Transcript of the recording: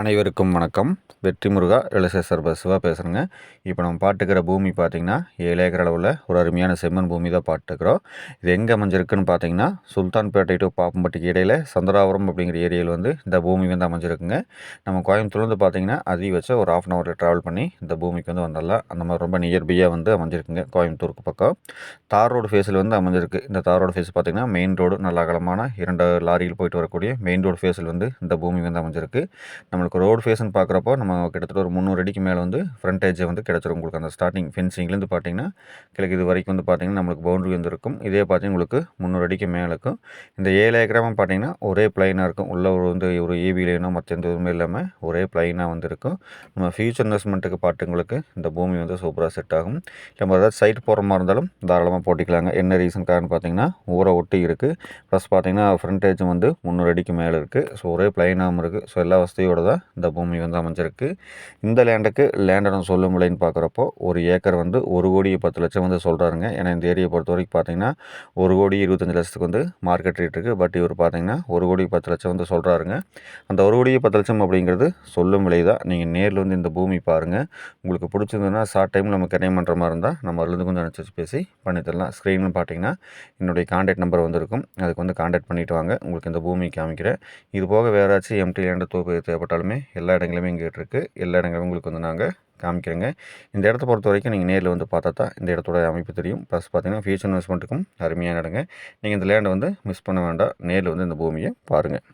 அனைவருக்கும் வணக்கம். வெற்றி முருகா எலசர் சர்ப சிவா பேசுகிறேங்க இப்போ நம்ம பாட்டுக்கிற பூமி பார்த்திங்கன்னா ஏழு ஏக்கர் அளவில் ஒரு அருமையான செம்மண் பூமி தான் பாட்டுக்கிறோம். இது எங்கே அமைஞ்சிருக்குன்னு பார்த்தீங்கன்னா சுல்தான்பேட்டை டு பாப்பம்பட்டிக்கு இடையில் சந்திராபுரம் அப்படிங்கிற ஏரியாவில் வந்து இந்த பூமி வந்து அமைஞ்சிருக்குங்க. நம்ம கோயம்புத்தூர்லேருந்து பார்த்தீங்கன்னா அதிகபட்சம் ஒரு ஆஃப் அன் ஹவரில் ட்ராவல் பண்ணி இந்த பூமிக்கு வந்து வந்துடலாம் அந்த மாதிரி ரொம்ப நியர்பையாக வந்து அமைஞ்சிருக்குங்க கோயம்புத்தூருக்கு பக்கம். தார் ரோடு ஃபேஸில் வந்து அமைஞ்சிருக்கு. இந்த தார் ரோடு ஃபேஸ் பார்த்திங்கன்னா மெயின் ரோடு நல்ல அகலமான இரண்டு லாரியில் போயிட்டு வரக்கூடிய மெயின் ரோடு ஃபேஸில் வந்து இந்த பூமி வந்து அமைஞ்சிருக்கு. நம்மளுக்கு ரோடு ஃபேஸ்ன்னு பார்க்குறப்போ நம்ம கிட்டத்தட்ட ஒரு முந்நூறு அடிக்கு மேலே வந்து ஃப்ரண்டேஜ் வந்து கிடச்சிரும். உங்களுக்கு அந்த ஸ்டார்டிங் ஃபென்சிங்லேருந்து பார்த்தீங்கன்னா கிழக்கு இது வரைக்கும் வந்து பார்த்திங்கன்னா நம்மளுக்கு பவுண்ட்ரி வந்து இருக்கும். இதே பார்த்தீங்கன்னா உங்களுக்கு முந்நூறு அடிக்கு மேலே இருக்கும் இந்த ஏழு ஏக்கராமல் பார்த்தீங்கன்னா ஒரே ப்ளைனாக இருக்கும். உள்ள ஒரு வந்து ஒரு ஏபி லைனோ மற்ற எந்த இதுவுமே இல்லாமல் ஒரே ப்ளைனாக வந்து இருக்கும். நம்ம ஃபியூச்சர் இன்வெஸ்ட்மெண்ட்டுக்கு பாட்டுங்களுக்கு இந்த பூமி வந்து சூப்பராக செட் ஆகும். நம்ம ஏதாவது சைட் போகிற மாதிரி இருந்தாலும் தாராளமாக போட்டிக்கலாங்க. என்ன ரீசன் காரணம் பார்த்தீங்கன்னா ஊரை ஒட்டி இருக்குது ப்ளஸ் பார்த்தீங்கன்னா ஃப்ரண்டேஜும் வந்து முந்நூறு அடிக்கு மேலே இருக்குது ஸோ ஒரே ப்ளைனாகவும் இருக்குது ஸோ எல்லா வசதியோட தான் இந்த பூமி வந்து அமைஞ்சிருக்கு. இந்த லேண்டுக்கு லேண்டடம் சொல்லும் விலைன்னு பார்க்குறப்போ ஒரு ஏக்கர் வந்து ஒரு கோடி பத்து லட்சம் வந்து சொல்கிறாருங்க ஏன்னா இந்த ஏரியை பொறுத்த வரைக்கும் பார்த்தீங்கன்னா ஒரு கோடி இருபத்தஞ்சி லட்சத்துக்கு வந்து மார்க்கெட் ரேட் இருக்குது பட் இவர் பார்த்தீங்கன்னா ஒரு கோடி பத்து லட்சம் வந்து சொல்கிறாருங்க அந்த ஒரு கோடி பத்து லட்சம் அப்படிங்கிறது சொல்லும் விலை தான் நீங்கள் நேரில் வந்து இந்த பூமி பாருங்கள் உங்களுக்கு பிடிச்சிருந்ததுன்னா ஷார்ட் டைம் நம்ம கரையம் பண்ணுற மாதிரி இருந்தால் நம்ம அதுலேருந்து கொஞ்சம் அனுசரித்து பேசி பண்ணித்தரலாம் ஸ்க்ரீனில் பார்த்தீங்கன்னா என்னுடைய கான்டாக்ட் நம்பர் வந்திருக்கும். அதுக்கு வந்து கான்டாக்ட் பண்ணிவிட்டு வாங்க. உங்களுக்கு இந்த பூமி காமிக்கிறேன். இது போக வேறு ஏதாச்சும் எம்டி லேண்டு தூக்கு தேவைப்பட்டாலும் எல்லா இடங்களுமே இங்கே இருக்குது எல்லா இடங்களும் உங்களுக்கு வந்து நாங்கள் காமிக்கிறேங்க. இந்த இடத்த பொறுத்த வரைக்கும் நீங்கள் நேரில் வந்து பார்த்தா தான் இந்த இடத்தோட அமைப்பு தெரியும். ப்ளஸ் பார்த்தீங்கன்னா ஃபியூச்சர் இன்வெஸ்ட்மெண்ட்டுக்கும் அருமையான இடங்க. நீங்கள் இந்த லேண்டை வந்து மிஸ் பண்ண வேண்டாம். நேரில் வந்து இந்த பூமியை பாருங்கள்